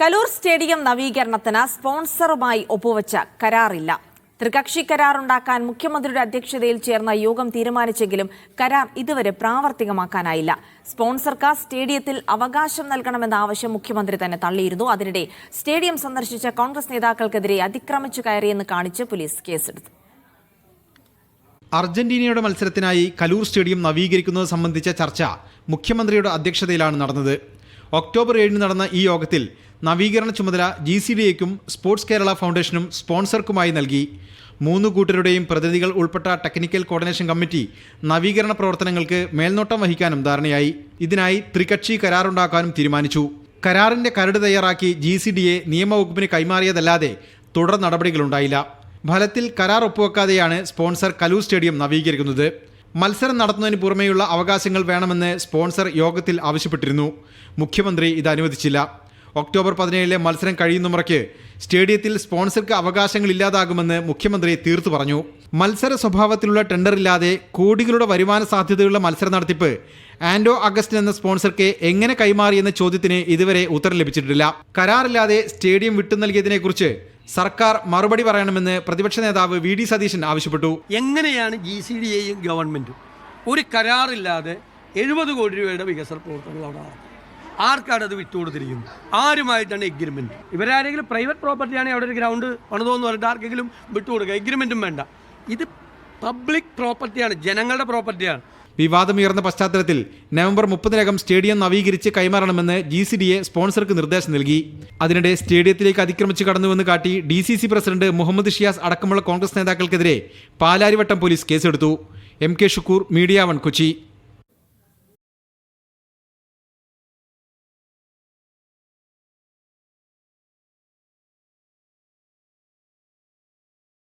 Kaloor stadium നവീകരണത്തിന് സ്പോൺസറുമായി ഒപ്പുവച്ച കരാറില്ല. ത്രികക്ഷി കരാറുണ്ടാക്കാൻ മുഖ്യമന്ത്രിയുടെ അധ്യക്ഷതയിൽ ചേർന്ന യോഗം തീരുമാനിച്ചെങ്കിലും കരാർ ഇതുവരെ പ്രാവർത്തികമാക്കാനായില്ല. സ്പോൺസർക്ക് സ്റ്റേഡിയത്തിൽ അവകാശം നൽകണമെന്ന ആവശ്യം മുഖ്യമന്ത്രി തന്നെ തള്ളിയിരുന്നു. അതിനിടെ സ്റ്റേഡിയം സന്ദർശിച്ച കോൺഗ്രസ് നേതാക്കൾക്കെതിരെ അതിക്രമിച്ചു കയറിയെന്ന് കാണിച്ച് പോലീസ് കേസെടുത്തു. അർജന്റീനയുടെ മത്സരത്തിനായി കലൂർ സ്റ്റേഡിയം നവീകരിക്കുന്നത് സംബന്ധിച്ച ചർച്ച മുഖ്യമന്ത്രിയുടെ അധ്യക്ഷതയിലാണ് നടന്നത്. ഒക്ടോബർ ഏഴിന് നടന്ന ഈ യോഗത്തിൽ നവീകരണ ചുമതല ജി സി ഡി എക്കും സ്പോർട്സ് കേരള ഫൗണ്ടേഷനും സ്പോൺസർക്കുമായി നൽകി. മൂന്ന് കൂട്ടരുടെയും പ്രതിനിധികൾ ഉൾപ്പെട്ട ടെക്നിക്കൽ കോർഡിനേഷൻ കമ്മിറ്റി നവീകരണ പ്രവർത്തനങ്ങൾക്ക് മേൽനോട്ടം വഹിക്കാനും ധാരണയായി. ഇതിനായി ത്രികക്ഷി കരാറുണ്ടാക്കാനും തീരുമാനിച്ചു. കരാറിന്റെ കരട് തയ്യാറാക്കി ജി സി ഡി എ നിയമവകുപ്പിന് കൈമാറിയതല്ലാതെ തുടർ നടപടികളുണ്ടായില്ല. ഫലത്തിൽ കരാർ ഒപ്പുവെക്കാതെയാണ് സ്പോൺസർ കലൂർ സ്റ്റേഡിയം നവീകരിക്കുന്നത്. മത്സരം നടത്തുന്നതിന് പുറമെയുള്ള അവകാശങ്ങൾ വേണമെന്ന് സ്പോൺസർ യോഗത്തിൽ ആവശ്യപ്പെട്ടിരുന്നു. മുഖ്യമന്ത്രി ഇത് അനുവദിച്ചില്ല. ഒക്ടോബർ പതിനേഴിലെ മത്സരം കഴിയുന്ന മുറയ്ക്ക് സ്റ്റേഡിയത്തിൽ സ്പോൺസർക്ക് അവകാശങ്ങൾ ഇല്ലാതാകുമെന്ന് മുഖ്യമന്ത്രി തീർത്തു പറഞ്ഞു. മത്സര സ്വഭാവത്തിലുള്ള ടെൻഡർ ഇല്ലാതെ കോടികളുടെ വരുമാന സാധ്യതയുള്ള മത്സര നടത്തിപ്പ് ആൻഡോ അഗസ്റ്റിൻ എന്ന സ്പോൺസർക്ക് എങ്ങനെ കൈമാറിയെന്ന ചോദ്യത്തിന് ഇതുവരെ ഉത്തരം ലഭിച്ചിട്ടില്ല. കരാറില്ലാതെ സ്റ്റേഡിയം വിട്ടു നൽകിയതിനെക്കുറിച്ച് സർക്കാർ മറുപടി പറയണമെന്ന് പ്രതിപക്ഷ നേതാവ് വി ഡി സതീശൻ ആവശ്യപ്പെട്ടു. എങ്ങനെയാണ് ജി സി ഡി എയും ഗവൺമെന്റും ഒരു കരാറില്ലാതെ എഴുപത് കോടി രൂപയുടെ വികസന പ്രവർത്തനങ്ങൾ അവിടെ ആർക്കാണ് അത് വിട്ടുകൊടുത്തിരിക്കുന്നത് ആരുമായിട്ടാണ് എഗ്രിമെന്റ് ഇവരാരെങ്കിലും പ്രൈവറ്റ് പ്രോപ്പർട്ടിയാണെങ്കിൽ അവിടെ ഒരു ഗ്രൗണ്ട് പണിതോന്ന് പറഞ്ഞിട്ട് ആർക്കെങ്കിലും വിട്ടുകൊടുക്കുക. എഗ്രിമെന്റും വേണ്ട. ഇത് പബ്ലിക് പ്രോപ്പർട്ടിയാണ് ജനങ്ങളുടെ പ്രോപ്പർട്ടിയാണ്. വിവാദമുയർന്ന പശ്ചാത്തലത്തിൽ നവംബർ മുപ്പതിനകം സ്റ്റേഡിയം നവീകരിച്ച് കൈമാറണമെന്ന് ജി സി ഡി എ സ്പോൺസർക്ക് നിർദ്ദേശം നൽകി. അതിനിടെ സ്റ്റേഡിയത്തിലേക്ക് അതിക്രമിച്ച് കടന്നുവെന്ന് കാട്ടി D C C president Muhammad Shiyas അടക്കമുള്ള കോൺഗ്രസ് നേതാക്കൾക്കെതിരെ പാലാരിവട്ടം പോലീസ് കേസെടുത്തു. M K Shukkur media one Kochi.